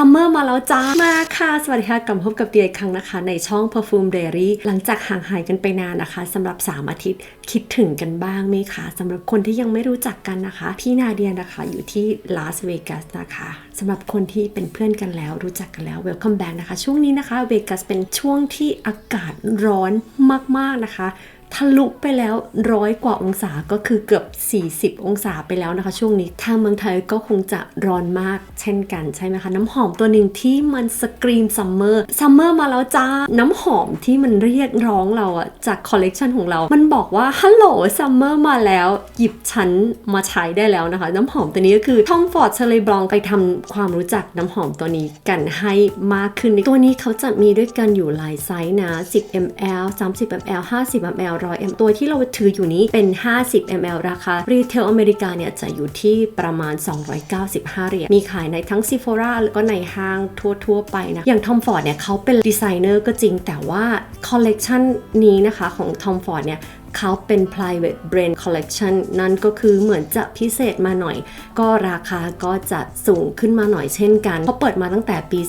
ซัมเมอร์มาแล้วจ้า มาค่ะ สวัสดีค่ะกลับพบกับเดียอีกครั้งนะคะ ในช่อง Perfume Diary หลังจากห่างหายกันไปนานนะคะสำหรับ 3 อาทิตย์คิดถึงกันบ้างไหมคะสำหรับคนที่ยังไม่รู้จักกันนะคะ พี่นาเดียนะคะอยู่ที่ลาสเวกัสนะคะสำหรับคนที่เป็นเพื่อนกันแล้วรู้จักกันแล้ว Welcome back นะคะ ช่วงนี้นะคะเวกัสเป็นช่วงที่อากาศร้อนมากๆนะคะ ทะลุไปแล้วร้อยกว่าองศาก็คือเกือบ 40 องศาไปแล้วนะคะ ช่วงนี้ทางเมืองไทยก็คงจะร้อนมากเช่นกันใช่ไหมคะ น้ำหอมตัวหนึ่งที่มันสกรีมซัมเมอร์ซัมเมอร์มาแล้วจ้า น้ำหอมที่มันเรียกร้องเราอะจากคอลเลกชันของเรา มันบอกว่าฮัลโหลซัมเมอร์มาแล้วหยิบฉันมาใช้ได้แล้วนะคะ น้ำหอมตัวนี้ก็คือ Tom Ford c h e r y Blanc ไปทำความรู้จักน้ำหอมตัวนี้กันให้มากขึ้นตัวนี้เขาจะมีด้วยกันอยู่หลายไซส์นะ 10 ml 30 ml 50 ml 100 ml ตัวที่เราถืออยู่นี้เป็น 50 ml ราคา รีเทลอเมริกาเนี่ยจะอยู่ที่ประมาณ 295 เหรียญ มีขายในทั้ง Sephora แล้วก็ในห้างทั่ว ๆ ไปนะ อย่าง Tom Ford เนี่ยเขาเป็นดีไซเนอร์ก็จริง แต่ว่าคอลเลกชันนี้นะคะของ Tom Ford เนี่ย เขาเป็น private brand collection นั่นก็คือเหมือนจะพิเศษมาหน่อย ก็ราคาก็จะสูงขึ้นมาหน่อยเช่นกันเขาเปิดมาตั้งแต่ปี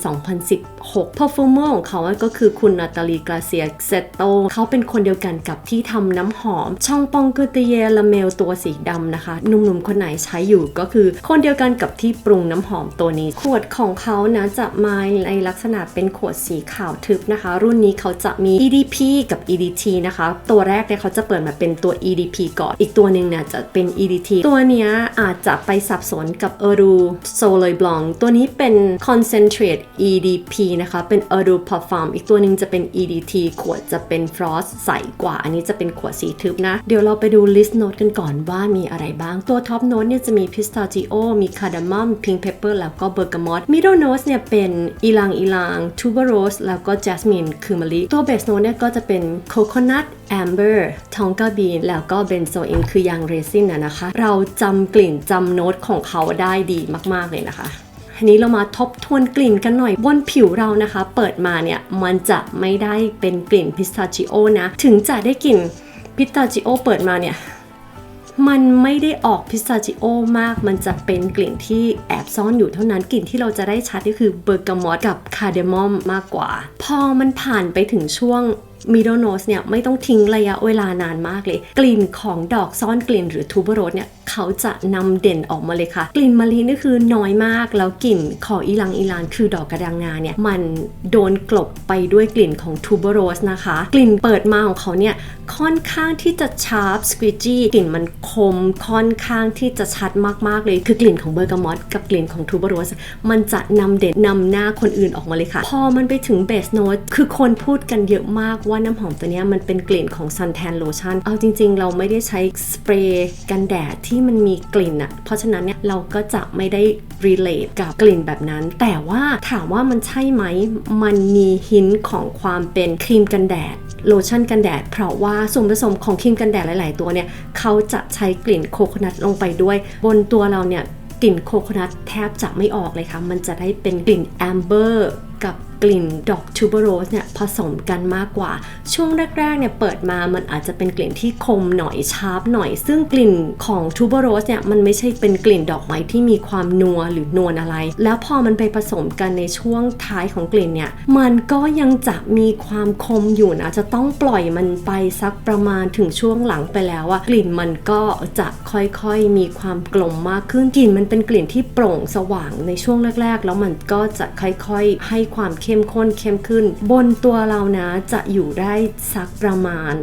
2016 perfumer ของเขาก็คือคุณนาตาลีกราเซียเซโตเขาเป็นคนเดียวกันกับที่ทำน้ำหอม ช่องปองกุเตเยลาเมลตัวสีดำนะคะหนุ่มๆคนไหนใช้อยู่ก็คือ คนเดียวกันกับที่ปรุงน้ำหอมตัวนี้ ขวดของเขานะจะมาในลักษณะเป็นขวดสีขาวทึบนะคะ รุ่นนี้เขาจะมี EDP กับ EDT นะคะ ตัวแรกเนี่ยเขาจะเปิดมาเป็นตัว EDP ก่อน อีกตัวหนึ่งเนี่ยจะเป็น EDT ตัวเนี้ยอาจจะไปสับสนกับ e r u s o l e Blanc ตัวนี้เป็น Concentrate EDP นะคะ เป็น e r u Parfum อีกตัวหนึ่งจะเป็น EDT ขวดจะเป็น Frost ใสกว่า อันนี้จะเป็นขวดสีทึบนะ เดี๋ยวเราไปดู list note กันก่อนว่ามีอะไรบ้างตัว top note เนี่ยจะมี pistachio มี cardamom pink pepper แล้วก็ bergamot middle note เนี่ยเป็น ilang ilang tuberose แล้วก็ jasmine คือมะลิตัว base note เนี่ยก็จะเป็น coconut amber ทงกาบีน แล้วก็เบนโซอินคือยางเรซินนะนะคะ เราจำกลิ่นจำโน้ตของเขาได้ดีมากๆเลยนะคะทีนี้เรามาทบทวนกลิ่นกันหน่อยบนผิวเรานะคะ เปิดมาเนี่ยมันจะไม่ได้เป็นกลิ่นพิสตาชิโอนะ ถึงจะได้กลิ่นพิสตาชิโอเปิดมาเนี่ยมันไม่ได้ออกพิสตาชิโอมาก มันจะเป็นกลิ่นที่แอบซ่อนอยู่เท่านั้น กลิ่นที่เราจะได้ชัดก็คือเบอร์กามอตกับคาร์เดมอมมากกว่า พอมันผ่านไปถึงช่วง middle nose เนี่ยไม่ต้องทิ้งระยะเวลานานมากเลย กลิ่นของดอกซ่อนกลิ่นหรือทูเบอร์โรสเนี่ย เขาจะนำเด่นออกมาเลยค่ะ กลิ่นมะลินี่คือน้อยมาก แล้วกลิ่นของอีลังอีลานคือดอกกระดังงาเนี่ยมันโดนกลบไปด้วยกลิ่นของทูเบอร์โรสนะคะ กลิ่นเปิดมาของเขาเนี่ยค่อนข้างที่จะชาร์ปสควิจี้กลิ่นมันคมค่อนข้างที่จะชัดมากๆเลย คือกลิ่นของเบอร์กามอตกับกลิ่นของทูเบอร์โรสมันจะนำเด่นนำหน้าคนอื่นออกมาเลยค่ะ พอมันไปถึงเบสโน e คือคนพูดกันเยอะมากว่าน้ำหอมตัวนี้มันเป็นกลิ่นของ Suntan Lotion เอาจริง ๆ เราไม่ได้ใช้สเปรย์กันแดดที่มันมีกลิ่นอะเพราะฉะนั้นเนี่ยเราก็จะไม่ได้ relate กับกลิ่นแบบนั้น แต่ว่าถามว่ามันใช่ไหม มันมีหินของความเป็นครีมกันแดดโลชั่นกันแดด เพราะว่าส่วนผสมของครีมกันแดดหลาย ๆ ตัวเนี่ยเขาจะใช้กลิ่นโคโคนัทลงไปด้วย บนตัวเราเนี่ยกลิ่นโคโคนัทแทบจะไม่ออกเลยค่ะ มันจะได้เป็นกลิ่นแอมเบอร์กับ กลิ่นดอกทูเบอโรสเนี่ยผสมกันมากกว่า ช่วงแรกๆเนี่ยเปิดมามันอาจจะเป็นกลิ่นที่คมหน่อยชาร์ปหน่อย ซึ่งกลิ่นของทูเบอโรสเนี่ยมันไม่ใช่เป็นกลิ่นดอกไม้ที่มีความนัวหรือนวลอะไร แล้วพอมันไปผสมกันในช่วงท้ายของกลิ่นเนี่ยมันก็ยังจะมีความคมอยู่นะจะต้องปล่อยมันไปสักประมาณถึงช่วงหลังไปแล้วอะกลิ่นมันก็จะค่อยๆมีความกลมมากขึ้นกลิ่นมันเป็นกลิ่นที่โปร่งสว่างในช่วงแรก ๆ แล้วมันก็จะค่อยๆ ให้ความเข้มข้นเข้มขึ้น บนตัวเรานะจะอยู่ได้สักประมาณ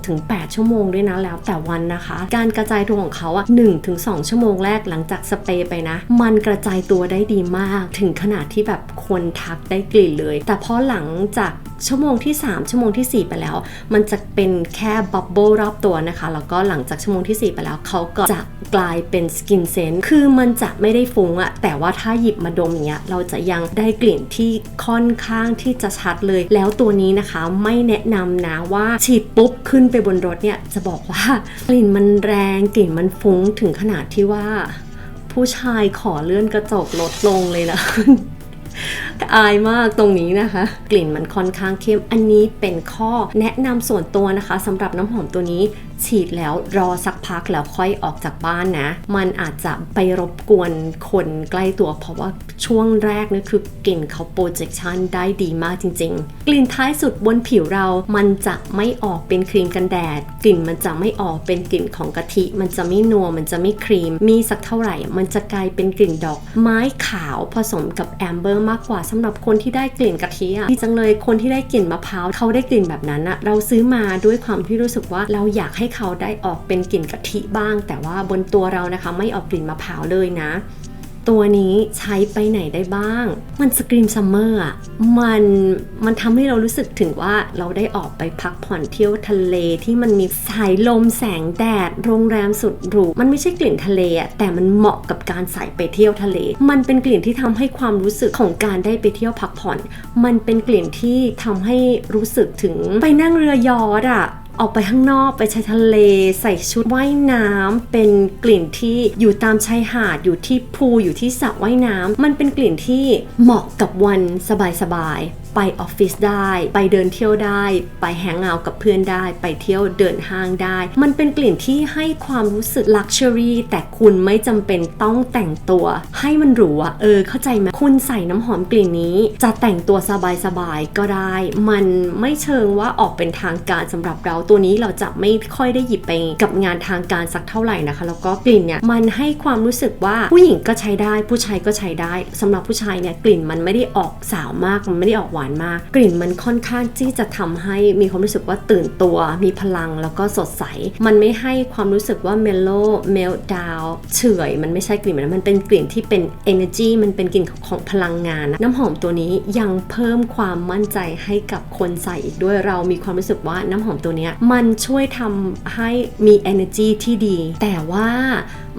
6-8 ชั่วโมงด้วยนะแล้วแต่วันนะคะ การกระจายตัวของเขาอะ1-2 ชั่วโมงแรกหลังจากสเปรย์ไปนะ มันกระจายตัวได้ดีมาก ถึงขนาดที่แบบคนทักได้กลิ่นเลย แต่พอหลังจาก ชั่วโมงที่ 3 ชั่วโมงที่ 4 ไปแล้ว มันจะเป็นแค่บับเบิลรอบตัวนะคะ แล้วก็หลังจากชั่วโมงที่ 4 ไปแล้วเขาก็จะกลายเป็นสกินเซนต์คือมันจะไม่ได้ฟุ้งอะแต่ว่าถ้าหยิบมาดมอย่างเงี้ยเราจะยังได้กลิ่นที่ค่อนข้างที่จะชัดเลย แล้วตัวนี้นะคะไม่แนะนำนะว่าฉีดปุ๊บขึ้นไปบนรถเนี่ยจะบอกว่ากลิ่นมันแรงกลิ่นมันฟุ้งถึงขนาดที่ว่า ผู้ชายขอเลื่อนกระจกลดลงเลยนะ อายมากตรงนี้นะคะ กลิ่นมันค่อนข้างเข้ม อันนี้เป็นข้อแนะนำส่วนตัวนะคะสำหรับน้ำหอมตัวนี้ฉีดแล้วรอสักพักแล้วค่อยออกจากบ้านนะ มันอาจจะไปรบกวนคนใกล้ตัว เพราะว่าช่วงแรกนี่คือกลิ่นเขาโปรเจคชันได้ดีมากจริง ๆ กลิ่นท้ายสุดบนผิวเรา มันจะไม่ออกเป็นครีมกันแดด กลิ่นมันจะไม่ออกเป็นกลิ่นของกะทิ มันจะไม่นัว มันจะไม่ครีม มีสักเท่าไหร่ มันจะกลายเป็นกลิ่นดอก ไม้ขาวผสมกับแอมเบอร์มากกว่าสำหรับคนที่ได้กลิ่นกะทิอะดีจังเลยคนที่ได้กลิ่นมะพร้าวเขาได้กลิ่นแบบนั้นอะเราซื้อมาด้วยความที่รู้สึกว่าเราอยากให้เขาได้ออกเป็นกลิ่นกะทิบ้าง แต่ว่าบนตัวเรานะคะไม่ออกกลิ่นมะพร้าวเลยนะ ตัวนี้ใช้ไปไหนได้บ้าง มันสกรีมซัมเมอร์อะ มันมันทำให้เรารู้สึกถึงว่าเราได้ออกไปพักผ่อนเที่ยวทะเลที่มันมีสายลมแสงแดด โรงแรมสุดหรู มันไม่ใช่กลิ่นทะเลอะ แต่มันเหมาะกับการใส่ไปเที่ยวทะเล มันเป็นกลิ่นที่ทำให้ความรู้สึกของการได้ไปเที่ยวพักผ่อน มันเป็นกลิ่นที่ทำให้รู้สึกถึงไปนั่งเรือยอชต์อะ ออกไปข้างนอกไปชายทะเล ใส่ชุดว่ายน้ำเป็นกลิ่นที่อยู่ตามชายหาดอยู่ที่พูอยู่ที่สระว่ายน้ำมันเป็นกลิ่นที่เหมาะกับวันสบายๆ ไปออฟฟิศได้ ไปเดินเที่ยวได้ ไปแฮงเอาท์กับเพื่อนได้ ไปเที่ยวเดินห้างได้ มันเป็นกลิ่นที่ให้ความรู้สึกลักชัวรี่แต่คุณไม่จำเป็นต้องแต่งตัว ให้มันหรูอะเออ เข้าใจไหมคุณใส่น้ำหอมกลิ่นนี้ จะแต่งตัวสบายๆก็ได้ มันไม่เชิงว่าออกเป็นทางการสำหรับเราตัวนี้เราจะไม่ค่อยได้หยิบไปกับงานทางการสักเท่าไหร่นะคะ แล้วก็กลิ่นเนี่ยมันให้ความรู้สึกว่าผู้หญิงก็ใช้ได้ ผู้ชายก็ใช้ได้สำหรับผู้ชายเนี่ยกลิ่นมันไม่ได้ออกสาวมากมันไม่ได้ออกหวานมาก กลิ่นมันค่อนข้างที่จะทำให้มีความรู้สึกว่าตื่นตัว มีพลังแล้วก็สดใส มันไม่ให้ความรู้สึกว่าเมลโล่เมลดาวเฉอยมันไม่ใช่กลิ่นแบบนั้นมันเป็นกลิ่นที่เป็น energy มันเป็นกลิ่นของของพลังงานนะน้ำหอมตัวนี้ยังเพิ่มความมั่นใจให้กับคนใส่อีกด้วยเรามีความรู้สึกว่าน้ำหอมตัวเนี้ยมันช่วยทำให้มี energy ที่ดี แต่ว่า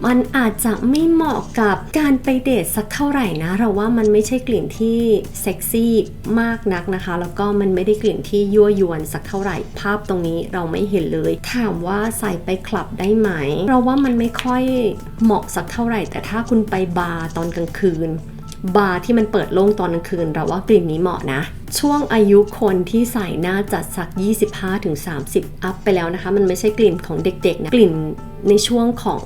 มันอาจจะไม่เหมาะกับการไปเดทสักเท่าไหร่นะ เราว่ามันไม่ใช่กลิ่นที่เซ็กซี่มากนักนะคะ แล้วก็มันไม่ได้กลิ่นที่ยั่วยวนสักเท่าไหร่ ภาพตรงนี้เราไม่เห็นเลย ถามว่าใส่ไปคลับได้ไหม เราว่ามันไม่ค่อยเหมาะสักเท่าไหร่ แต่ถ้าคุณไปบาร์ตอนกลางคืนบาร์ที่มันเปิดโล่งตอนกลางคืน เราว่ากลิ่นนี้เหมาะนะ ช่วงอายุคนที่ใส่น่าจะสัก 25-30 อัพไปแล้วนะคะ มันไม่ใช่กลิ่นของเด็กๆนะกลิ่นในช่วงของ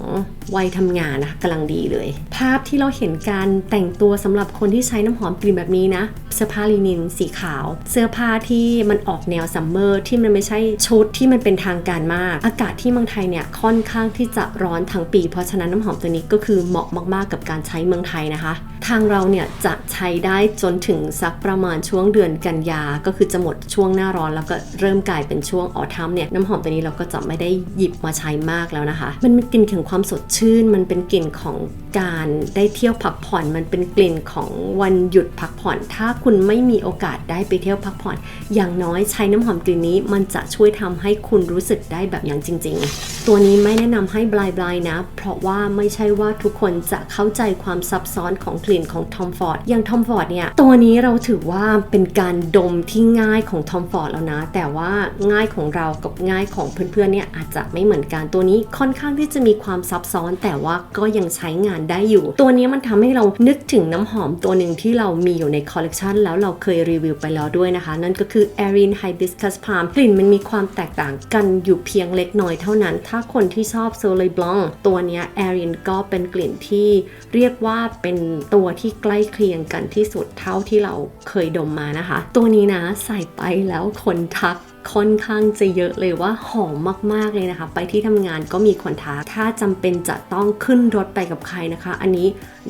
วัยทำงานนะกำลังดีเลย ภาพที่เราเห็นการแต่งตัวสำหรับคนที่ใช้น้ำหอมกลิ่นแบบนี้นะเสื้อผ้าลินินสีขาว เสื้อผ้าที่มันออกแนวซัมเมอร์ที่มันไม่ใช่ชุดที่มันเป็นทางการมาก อากาศที่เมืองไทยเนี่ยค่อนข้างที่จะร้อนทั้งปี เพราะฉะนั้นน้ำหอมตัวนี้ก็คือเหมาะมากๆ กับการใช้เมืองไทยนะคะ ทางเราเนี่ยจะใช้ได้จนถึงสักประมาณช่วงเดือนกันยา ก็คือจะหมดช่วงหน้าร้อนแล้วก็เริ่มกลายเป็นช่วงออทัมเนี่ยน้ำหอมตัวนี้เราก็จะไม่ได้หยิบมาใช้มากแล้วนะคะ มันกลิ่นของความสดชื่นชื่น มันเป็นกลิ่นของการได้เที่ยวพักผ่อน มันเป็นกลิ่นของวันหยุดพักผ่อน ถ้าคุณไม่มีโอกาสได้ไปเที่ยวพักผ่อน อย่างน้อยใช้น้ำหอมกลิ่นนี้ มันจะช่วยทำให้คุณรู้สึกได้แบบอย่างจริง ๆ ตัวนี้ไม่แนะนำให้บลายบลายนะ เพราะว่าไม่ใช่ว่าทุกคนจะเข้าใจความซับซ้อนของกลิ่นของทอมฟอร์ด อย่างทอมฟอร์ดเนี่ย ตัวนี้เราถือว่าเป็นการดมที่ง่ายของทอมฟอร์ดแล้วนะ แต่ว่าง่ายของเรากับง่ายของเพื่อนๆเนี่ยอาจจะไม่เหมือนกัน ตัวนี้ค่อนข้างที่จะมีความซับซ้อนแต่ว่าก็ยังใช้งานได้อยู่ ตัวนี้มันทำให้เรานึกถึงน้ำหอมตัวหนึ่งที่เรามีอยู่ในคอลเลกชันแล้วเราเคยรีวิวไปแล้วด้วยนะคะ นั่นก็คือ Erin Hibiscus Palm กลิ่นมันมีความแตกต่างกันอยู่เพียงเล็กน้อยเท่านั้น ถ้าคนที่ชอบ Soleil Blanc ตัวนี้ย Erin ก็เป็นกลิ่นที่เรียกว่าเป็นตัวที่ใกล้เคียงกันที่สุดเท่าที่เราเคยดมมานะคะ ตัวนี้นะใส่ไปแล้วคนทัก ค่อนข้างจะเยอะเลยว่าหอมมากๆเลยนะคะ ไปที่ทำงานก็มีคนทักถ้าจำเป็นจะต้องขึ้นรถไปกับใครนะคะ อันนี้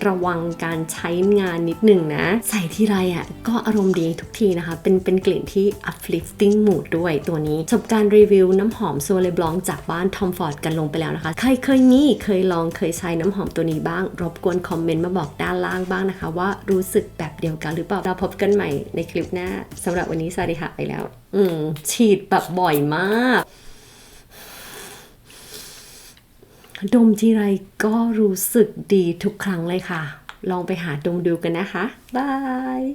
ระวังการใช้งานนิดหนึ่งนะ ใส่ที่ไรอะก็อารมณ์ดีทุกทีนะคะ เป็นเป็นกลิ่นที่ uplifting mood ด้วยตัวนี้จบการรีวิวน้ำหอมโซเลบลองจากบ้านทอมฟอร์ดกันลงไปแล้วนะคะ ใครเคยมีเคยลองเคยใช้น้ำหอมตัวนี้บ้าง รบกวนคอมเมนต์มาบอกด้านล่างบ้างนะคะ ว่ารู้สึกแบบ เดียวกันหรือเปล่าเราพบกันใหม่ในคลิปหน้าสำหรับวันนี้สวัสดีค่ะไปแล้ว อืม ฉีดแบบบ่อยมาก ดมทีไรก็รู้สึกดีทุกครั้งเลยค่ะ ลองไปหาดมดูกันนะคะ บาย